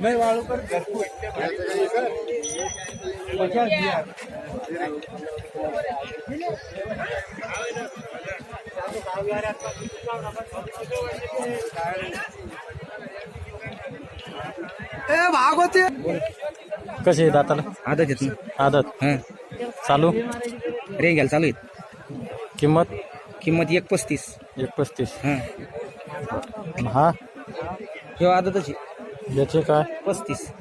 नहीं वाळूकर घरकुल पचास दिया। ए भागवते। कसे आदत येत आदत. हाँ. चालू? रे घ्यायला चालू आहेत किंमत? किंमत एक पस्तीस. एक पस्तीस. हां. हा? हे आदतच याचे काय? पस्तीस.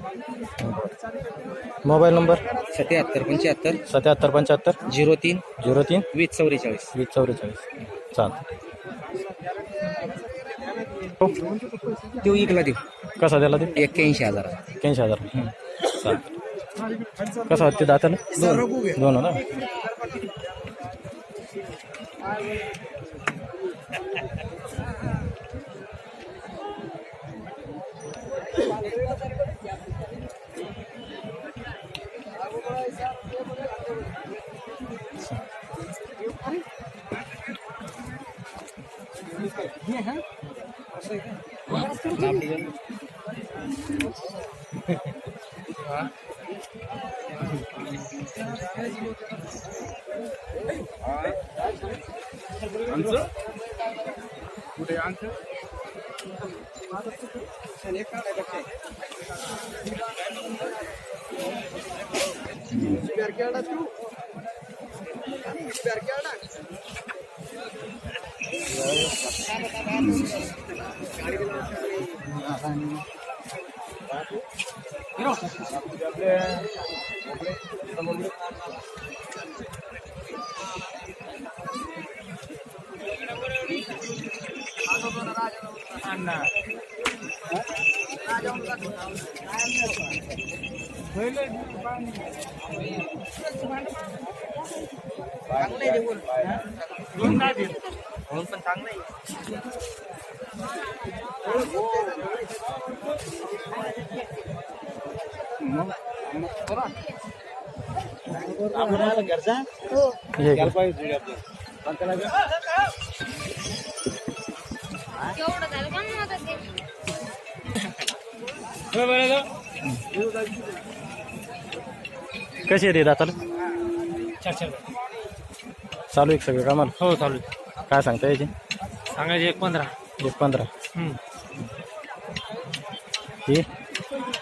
Mobile number? सत्याहत्तर पंच्याहत्तर. सत्याहत्तर पंच्याहत्तर. झिरो तीन. झिरो तीन. वीस चौवेचाळीस वीस चौवेचाळीस चालतं. हो. देऊ इकला देऊ. कसा द्याला ते एक्क्याऐंशी हजार. एक्क्याऐंशी हजार. चालतं. कसं वाटते दाताला? दोन. दोन ना Hả? answer? Would they answer? Thank you. चांगले देऊन पण चांगलं कुठे आमचं हे घे. एवढं झालं का मग आता ते? रे दाताला चालू आहे सगळं कामाला हो चालू काय सांगता याची सांगायचे एक पंधरा एक पंधरा हम्म. ही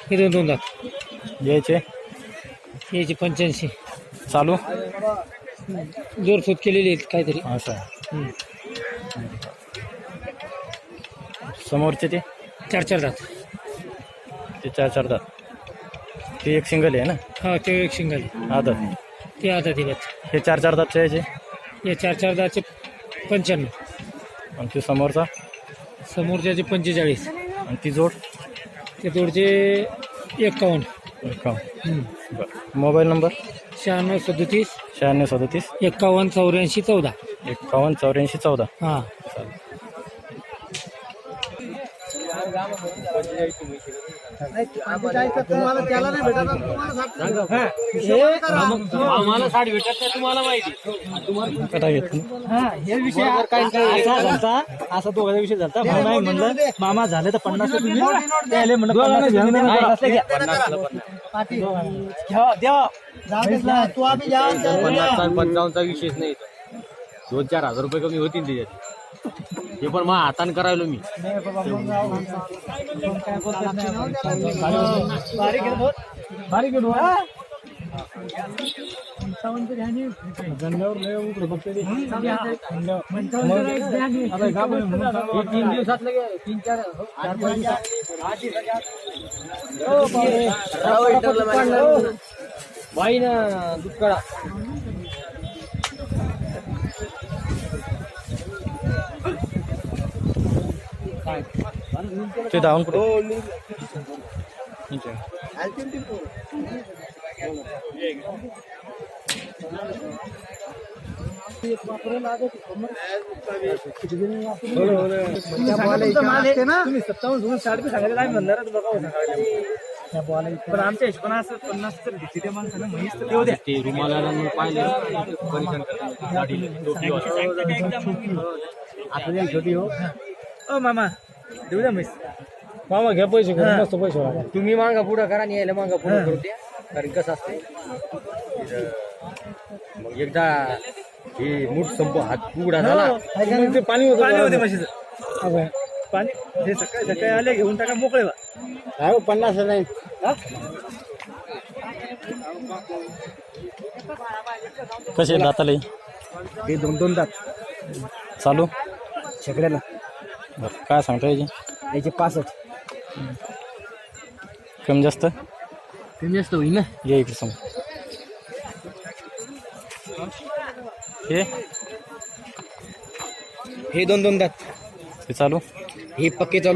हे दोन दात यायचे याची पंच्याऐंशी चालू? जोरसूत केलेली आहेत काहीतरी। असं हम्म. समोरचे ते? चार चार दात। ते चार चार दात. ते एक सिंगल आहे ना? हा ते एक शिंगल आदत ते आता दिल्यात हे चार चार दातचे यायचे या चार चार दातचे पंच्याण्णव. आणि ते समोरचा? समोरच्याचे पंचेचाळीस आणि ती जोड? ते एक्कावन्न एकावन्न. हम्म. बरं. Mobile number? शहाण्णव सदतीस. शहाण्णव सदतीस. एक्कावन्न चौऱ्याऐंशी चौदा. एकावन्न चौऱ्याऐंशी चौदा. हां. आम्हाला साठ भेटत नाही तुम्हाला माहिती हे विषय असा विषय झाला मामा म्हणलं मामा झाले तर पन्नास पंचावन्नचा विषयच नाही. दोन चार हजार रुपये कमी होतील त्याच्यात. हे पण मग हाताने करायलो मी. तीन दिवसात तीन चार हो, हो, बाई ना दुष्काळा. ते कुठे तुम्ही सत्तावन्न साठ सांगायला काय म्हणणार बघा पण आमच्या हिशोबाने असं पन्नास तर भीती त्या म्हैस तर देऊ द्या ते रुमाला पाहिले परेशान करतात. आता छोटी हो। ओ मामा. देऊ द्या म्हैस मामा घ्या पैसे मस्त पैसे. तुम्ही मागा पुढं करा आणि यायला मागा पुढं करू द्या. कारण कसं असते मग एकदा हे मूठ संप हात उघडा झाला मग ते पाणी होतं पाणी होते म्हशीचं. पाणी हे सकाळी सकाळी आले घेऊन टाका मोकळे व्हा पन्नास नाही. कसे दाताले? हे दोन दोन दात. चालू? शेकड्याला. बरं काय सांगता याची? याचे पासष्ट. कमी जास्त? कमी जास्त होईल ना? ये इकडे समोर हे? हे दोन दोन दात. ते चालू? हे पक्के चालू.